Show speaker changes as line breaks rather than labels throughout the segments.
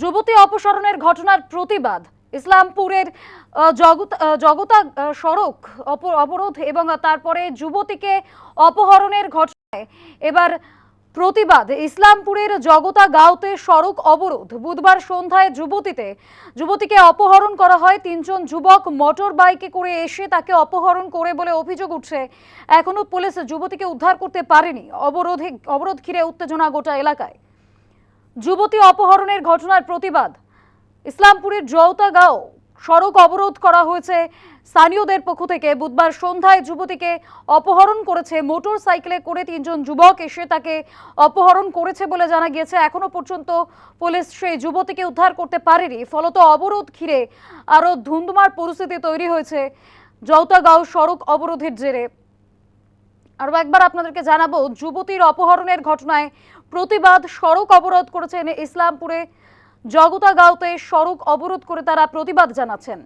যুবতী অপসারণের ঘটনার প্রতিবাদ। ইসলামপুরের জগত সড়ক অবরোধ এবং তারপরে যুবতীকে অপহরণের ঘটনায় এবার প্রতিবাদ। ইসলামপুরের জগতা গাঁওতে সড়ক অবরোধ। বুধবার সন্ধ্যায় যুবতীতে, যুবতীকে অপহরণ করা হয়। তিনজন যুবক মোটর বাইকে করে এসে তাকে অপহরণ করে বলে অভিযোগ উঠছে। এখনও পুলিশ যুবতীকে উদ্ধার করতে পারেনি। অবরোধে, অবরোধ ঘিরে উত্তেজনা গোটা এলাকায়। যুবতী অপহরণের ঘটনার প্রতিবাদ। ইসলামপুরের জৌতাগাঁও সড়ক অবরোধ করা হয়েছে। স্থানীয়দের পক্ষ থেকে বুধবার সন্ধ্যায় যুবতীকে অপহরণ করেছে মোটর সাইকেলে করে তিনজন যুবক এসে তাকে অপহরণ করেছে বলে জানা গিয়েছে। এখনও পর্যন্ত পুলিশ সেই যুবতীকে উদ্ধার করতে পারেনি। ফলত অবরোধ ঘিরে আরও ধুন্ধুমার পরিস্থিতি তৈরি হয়েছে। জৌতাগাঁও সড়ক অবরোধের জেরে আরও একবার আপনাদেরকে জানাব, যুবতীর অপহরণের ঘটনায় প্রতিবাদ সড়ক অবরোধ করেছেন ইসলামপুরে জগতাগাঁওতে সড়ক অবরোধ করে তারা প্রতিবাদ জানাচ্ছেন।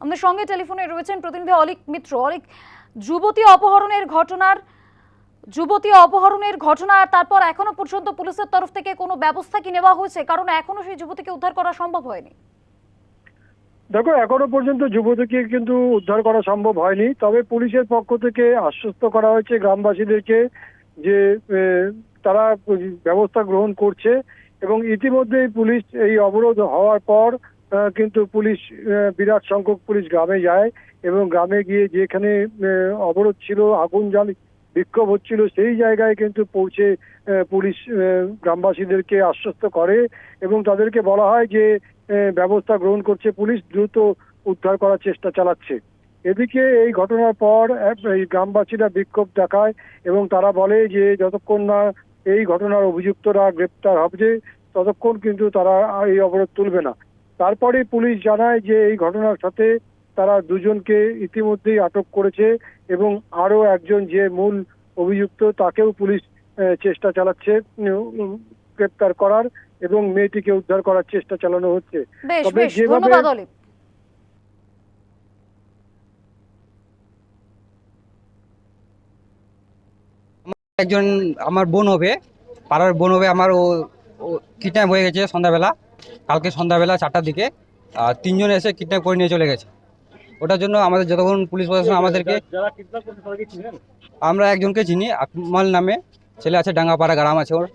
আমাদের সঙ্গে টেলিফোনে রয়েছেন প্রতিনিধি অলিক মিত্র। অলিক, যুবতী অপহরণের ঘটনার, যুবতী অপহরণের ঘটনা তারপর এখনও পর্যন্ত পুলিশের তরফ থেকে কোনো ব্যবস্থা কি নেওয়া হয়েছে? কারণ এখনও সেই যুবতীকে উদ্ধার করা সম্ভব হয়নি।
দেখো, এখনও পর্যন্ত যুবতীকে কিন্তু উদ্ধার করা সম্ভব হয়নি। তবে পুলিশের পক্ষ থেকে আশ্বস্ত করা হয়েছে গ্রামবাসীদেরকে যে তারা ব্যবস্থা গ্রহণ করছে এবং ইতিমধ্যেই পুলিশ এই অবরোধ হওয়ার পর কিন্তু পুলিশ বিরাট সংখ্যক পুলিশ গ্রামে যায় এবং গ্রামে গিয়ে যেখানে অবরোধ ছিল, আগুন জ্বালি বিক্ষোভ হচ্ছিল, সেই জায়গায় কিন্তু পৌঁছে পুলিশ গ্রামবাসীদেরকে আশ্বস্ত করে এবং তাদেরকে বলা হয় যে ব্যবস্থা গ্রহণ করছে পুলিশ, দ্রুত উদ্ধার করার চেষ্টা চালাচ্ছে। এদিকে এই ঘটনার পর এই গ্রামবাসীরা বিক্ষোভ দেখায় এবং তারা বলে যে, যতক্ষণ না এই ঘটনার অভিযুক্তরা গ্রেপ্তার হবে, ততক্ষণ কিন্তু তারা এই অবরোধ তুলবে না। তারপরে পুলিশ জানায় যে, এই ঘটনার সাথে তারা দুজনকে ইতিমধ্যেই আটক করেছে এবং আরও একজন যে মূল অভিযুক্ত তাকেও পুলিশ চেষ্টা চালাচ্ছে গ্রেপ্তার করার এবং মেয়েটিকে উদ্ধার করার চেষ্টা চালানো হচ্ছে। তবে যেভাবে-
একজন আমার বোন হবে পাড়ার বোন হবে আমার ও কিডন্যাপ হয়ে গেছে সন্ধ্যাবেলা কালকে সন্ধ্যাবেলা চারটার দিকে আর তিনজন এসে কিডন্যাপ করে নিয়ে চলে গেছে। ওটার জন্য আমাদের যতক্ষণ পুলিশ প্রশাসন আমাদেরকে আমরা একজনকে চিনি আকমাল নামে। ছেলে আছে ডাঙ্গাপাড়া গ্রাম আছে ওর।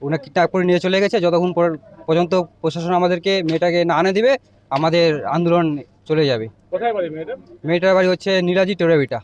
উনি কিডন্যাপ করে নিয়ে চলে গেছে। যতক্ষণ পর- পর্যন্ত প্রশাসন আমাদেরকে মেয়েটাকে না আনে দিবে আমাদের আন্দোলন চলে যাবে।
কোথায় বাড়ি মেয়েটা
মেয়েটার বাড়ি হচ্ছে নীলাজি টেরাবিটা।